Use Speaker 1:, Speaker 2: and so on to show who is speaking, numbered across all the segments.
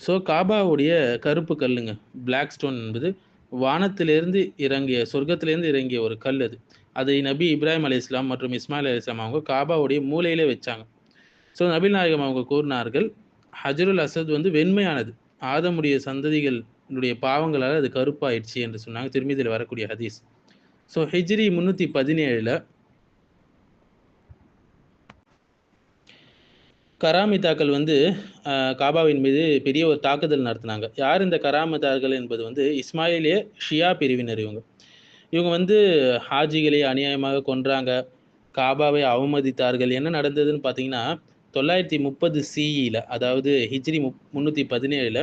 Speaker 1: So காபாவுடைய கருப்பு கல்லுங்க. Black stone என்பது வானத்திலிருந்து இறங்கிய சொர்க்கத்திலிருந்து இறங்கிய ஒரு கல் அது. அதை நபி இப்ராஹிம் அலி இஸ்லாம் மற்றும் இஸ்மாயில் அலி இஸ்லாம் அவங்க காபாவுடைய மூலையிலே வச்சாங்க. ஸோ நபில் நாயகம் அவங்க கூறினார்கள் ஹஜருல் அசத் வந்து வெண்மையானது. ஆதமுடைய சந்ததிகளுடைய பாவங்களால் அது கருப்பாயிடுச்சு என்று சொன்னாங்க. திருமதியில் வரக்கூடிய ஹதீஸ். ஸோ ஹிஜ்ரி முந்நூற்றி பதினேழில் கராமிதாக்கள் வந்து காபாவின் மீது பெரிய ஒரு தாக்குதல் நடத்தினாங்க. யார் இந்த கராமித்தாக்கள் என்பது வந்து இஸ்மாயிலிய ஷியா பிரிவினர் இவங்க. இவங்க வந்து ஹாஜிகளை அநியாயமாக கொன்றாங்க. காபாவை அவமதித்தார்கள். என்ன நடந்ததுன்னு பார்த்தீங்கன்னா தொள்ளாயிரத்தி முப்பது சிஇயில் அதாவது ஹிஜ்ரி முப் முந்நூற்றி பதினேழில்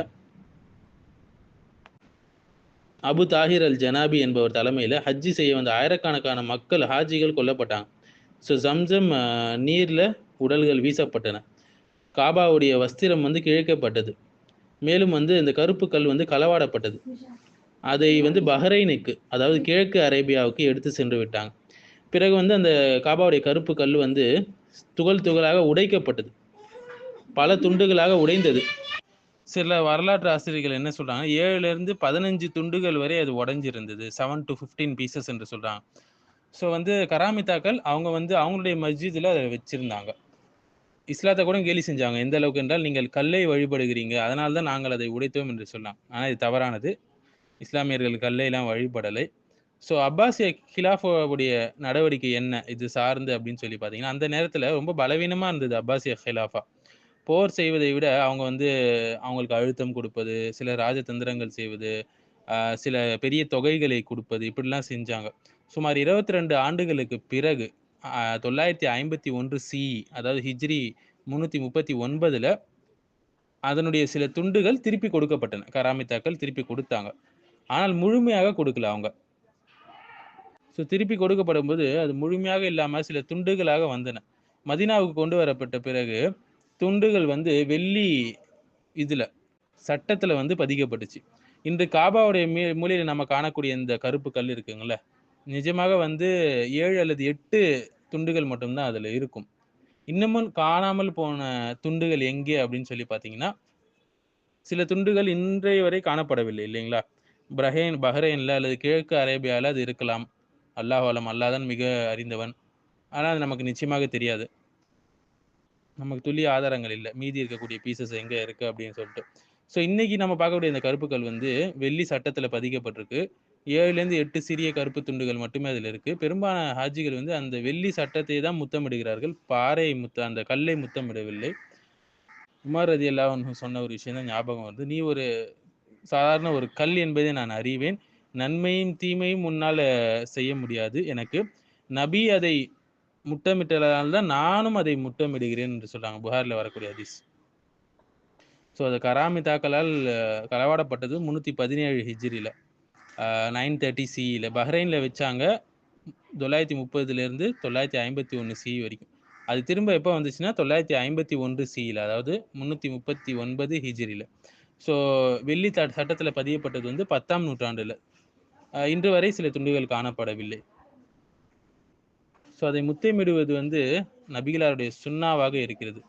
Speaker 1: அபு தாஹிர் அல் ஜனாபி என்பவர் தலைமையில் ஹஜ்ஜி செய்ய வந்த ஆயிரக்கணக்கான மக்கள் ஹாஜிகள் கொல்லப்பட்டாங்க. ஸோ ஜம்ஜம் நீரில் உடல்கள் வீசப்பட்டன. காபாவுடைய வஸ்திரம் வந்து கிழக்கப்பட்டது. மேலும் வந்து இந்த கருப்பு கல் வந்து களவாடப்பட்டது. அதை வந்து பஹ்ரைனுக்கு அதாவது கிழக்கு அரேபியாவுக்கு எடுத்து சென்று விட்டாங்க. பிறகு வந்து அந்த காபாவுடைய கருப்பு கல் வந்து துகள் துகளாக உடைக்கப்பட்டது. பல துண்டுகளாக உடைந்தது. சில வரலாற்று ஆசிரியர்கள் என்ன சொல்றாங்க ஏழுலேருந்து பதினஞ்சு துண்டுகள் வரை அது உடைஞ்சிருந்தது. செவன் டு ஃபிஃப்டீன் பீசஸ் என்று சொல்றாங்க. ஸோ வந்து கராமித்தாக்கள் அவங்க வந்து அவங்களுடைய மஸ்ஜிதில் அதை வச்சிருந்தாங்க. இஸ்லாத்தை கூட கேலி செஞ்சாங்க. எந்த அளவுக்கு என்றால் நீங்கள் கல்லை வழிபடுகிறீங்க. அதனால தான் நாங்கள் அதை உடைத்தோம் என்று சொல்லலாம். ஆனால் இது தவறானது. இஸ்லாமியர்கள் கல்லையெல்லாம் வழிபடலை. ஸோ அப்பாசிய ஹிலாஃபோடைய நடவடிக்கை என்ன? இது சார்ந்து அப்படின்னு சொல்லி பார்த்தீங்கன்னா அந்த நேரத்தில் ரொம்ப பலவீனமாக இருந்தது அப்பாசிய ஹிலாஃபா. போர் செய்வதை விட அவங்க வந்து அவங்களுக்கு அழுத்தம் கொடுப்பது சில ராஜதந்திரங்கள் செய்வது சில பெரிய தொகைகளை கொடுப்பது இப்படிலாம் செஞ்சாங்க. சுமார் இருபத்தி ரெண்டு ஆண்டுகளுக்கு பிறகு தொள்ளாயிரத்தி ஐம்பத்தி ஒன்று சி அதாவது ஹிஜ்ரி முந்நூற்றி முப்பத்தி ஒன்பதில் அதனுடைய சில துண்டுகள் திருப்பி கொடுக்கப்பட்டன. கராமித்தாக்கள் திருப்பி கொடுத்தாங்க. ஆனால் முழுமையாக கொடுக்கல அவங்க. ஸோ திருப்பி கொடுக்கப்படும் போது அது முழுமையாக இல்லாமல் சில துண்டுகளாக வந்தன. மதினாவுக்கு கொண்டு வரப்பட்ட பிறகு துண்டுகள் வந்து வெள்ளி இதில் சட்டத்தில் வந்து பதிக்கப்பட்டுச்சு. இன்று காபாவுடைய மீ மூலையில் நம்ம காணக்கூடிய இந்த கருப்பு கல் இருக்குங்கள நிஜமாக வந்து ஏழு அல்லது எட்டு துண்டுகள் மட்டும்தான் அதில் இருக்கும். இன்னமும் காணாமல் போன துண்டுகள் எங்கே அப்படின்னு சொல்லி பார்த்தீங்கன்னா சில துண்டுகள் இன்றைய வரை காணப்படவில்லை இல்லைங்களா? பஹ்ரைன் பஹ்ரைனில் அல்லது கிழக்கு அரேபியாவில் அது இருக்கலாம். அல்லாஹாலம் அல்லாதான் மிக அறிந்தவன். ஆனால் அது நமக்கு நிச்சயமாக தெரியாது. நமக்கு துல்லிய ஆதாரங்கள் இல்லை. மீதி இருக்கக்கூடிய பீசஸ் எங்கே இருக்குது அப்படின்னு சொல்லிட்டு. ஸோ இன்னைக்கு நம்ம பார்க்கக்கூடிய இந்த கருப்புக்கள் வந்து வெள்ளி சட்டத்தில் பதிக்கப்பட்டிருக்கு. ஏழுலேருந்து எட்டு சிறிய கருப்பு துண்டுகள் மட்டுமே அதில் இருக்குது பெரும்பாலான ஹாஜிகள் வந்து அந்த வெள்ளி சட்டத்தை தான் முத்தமிடுகிறார்கள். பாறை முத்த அந்த கல்லை முத்தமிடவில்லை. உமர் ரதி அல்லாஹ் சொன்ன ஒரு விஷயம் தான் ஞாபகம் வருது. நீ ஒரு சாதாரண ஒரு கல் என்பதை நான் அறிவேன். நன்மையும் தீமையும் முன்னால் செய்ய முடியாது எனக்கு. நபி அதை முட்டமிட்டதால் தான் நானும் அதை முட்டமிடுகிறேன் என்று சொல்கிறாங்க புகாரில் வரக்கூடிய ஹதீஸ். ஸோ அது கராமிதாக்களால் களவாடப்பட்டது முந்நூற்றி பதினேழு ஹிஜ்ரியில். நைன் தேர்ட்டி சிஇயில் பஹ்ரைனில் வச்சாங்க. தொள்ளாயிரத்தி முப்பதுலேருந்து தொள்ளாயிரத்தி ஐம்பத்தி ஒன்று சி வரைக்கும். அது திரும்ப எப்போ வந்துச்சுன்னா தொள்ளாயிரத்தி ஐம்பத்தி ஒன்று சியில் அதாவது முந்நூற்றி முப்பத்தி ஒன்பது ஹிஜிரியில் ஸோ வெள்ளி த சட்டத்தில் பதியப்பட்டது வந்து பத்தாம் நூற்றாண்டில். இன்று வரை சில துண்டுகள் காணப்படவில்லை. ஸோ அதை முத்தமிடுவது வந்து நபிகளாருடைய சுண்ணாவாக இருக்கிறது.